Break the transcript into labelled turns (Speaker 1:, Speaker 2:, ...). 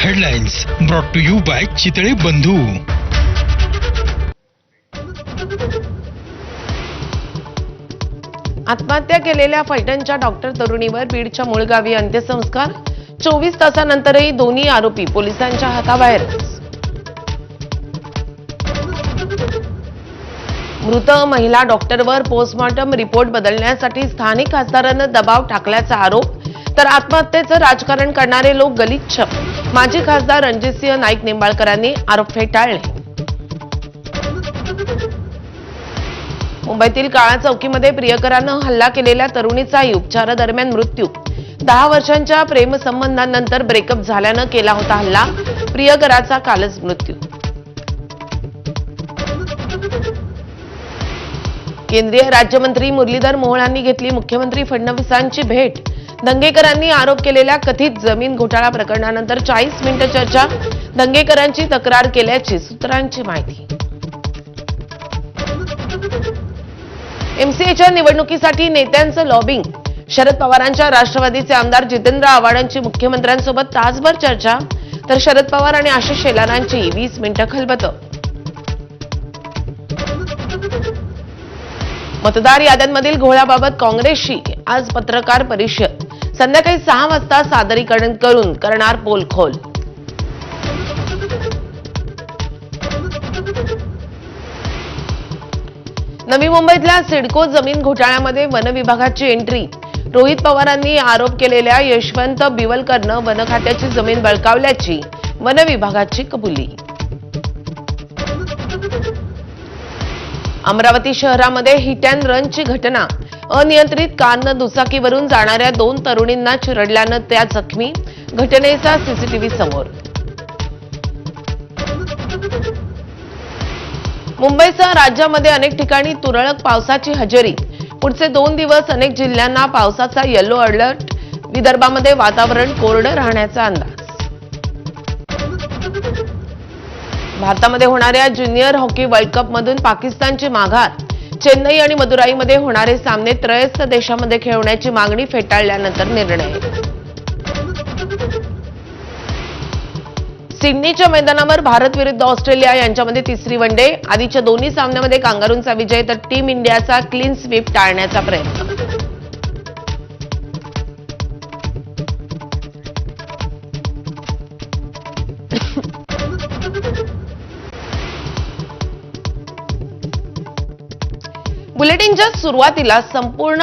Speaker 1: Headlines brought to you by Chitale Bandhu
Speaker 2: आत्महत्या केलेल्या फलटणच्या doctor तरुणीवर बीडच्या मूळगावी अंत्यसंस्कार. चोवीस तासानंतरही दोन्ही आरोपी पोलिसांच्या हाताबाहेर. मृत महिला डॉक्टरवर पोस्टमॉर्टम रिपोर्ट बदलण्यासाठी स्थानिक खासदारानं दबाव टाकल्याचा आरोप. तर आत्महत्येचं राजकारण करणारे लोक गलिच्छ. माजी खासदार रणजितसिंह नाईक निंबाळकरांनी आरोप फेटाळले. मुंबईतील काळा चौकीमध्ये प्रियकरानं हल्ला केलेल्या तरुणीचाही उपचारादरम्यान मृत्यू. दहा वर्षांच्या प्रेमसंबंधांनंतर ब्रेकअप झाल्यानं केला होता हल्ला. प्रियकराचा कालच मृत्यू. केंद्रीय राज्यमंत्री मुरलीधर मोहोळांनी घेतली मुख्यमंत्री फडणवीसांची भेट. दंगेकरांनी आरोप केलेल्या कथित जमीन घोटाळा प्रकरणानंतर चाळीस मिनिटं चर्चा दंगेकरांची तक्रार केल्याची सूत्रांची माहिती. एमसीएच्या निवडणुकीसाठी नेत्यांचं लॉबिंग शरद पवारांच्या राष्ट्रवादीचे आमदार जितेंद्र आव्हाडांची मुख्यमंत्र्यांसोबत तासभर चर्चा. तर शरद पवार आणि आशिष शेलारांची वीस मिनिटं खलबतं. मतदार याद्यांमधील घोळ्याबाबत काँग्रेसशी आज पत्रकार परिषद. संध्याकाळी सहा वाजता सादरीकरण करून करणार पोलखोल. नवी मुंबईतल्या सिडको जमीन घोटाळ्यामध्ये वन विभागाची एंट्री. रोहित पवारांनी आरोप केलेल्या यशवंत बिवलकरनं वन खात्याची जमीन बळकावल्याची वन विभागाची कबुली. अमरावती शहरामध्ये हिट अँड रनची घटना. अनियंत्रित कारनं दुचाकीवरून जाणाऱ्या दोन तरुणींना चिरडल्यानं त्या जखमी. घटनेचा सीसीटीव्ही समोर. मुंबईसह राज्यामध्ये अनेक ठिकाणी तुरळक पावसाची हजेरी. पुढचे दोन दिवस अनेक जिल्ह्यांना पावसाचा येलो अलर्ट विदर्भामध्ये वातावरण कोरडं राहण्याचा अंदाज. भारतामध्ये होणाऱ्या ज्युनियर हॉकी वर्ल्ड कपमधून पाकिस्तानची माघार. चेन्नई आणि मदुराईमध्ये होणारे सामने त्रयस्थ देशामध्ये खेळवण्याची मागणी फेटाळल्यानंतर निर्णय. सिडनीच्या मैदानावर भारत विरुद्ध ऑस्ट्रेलिया यांच्यामध्ये तिसरी वनडे आधीच्या दोन्ही सामन्यामध्ये कांगारूंचा विजय तर टीम इंडियाचा क्लीन स्वीप टाळण्याचा प्रयत्न. बुलेटिनच्या सुरुवातीला संपूर्ण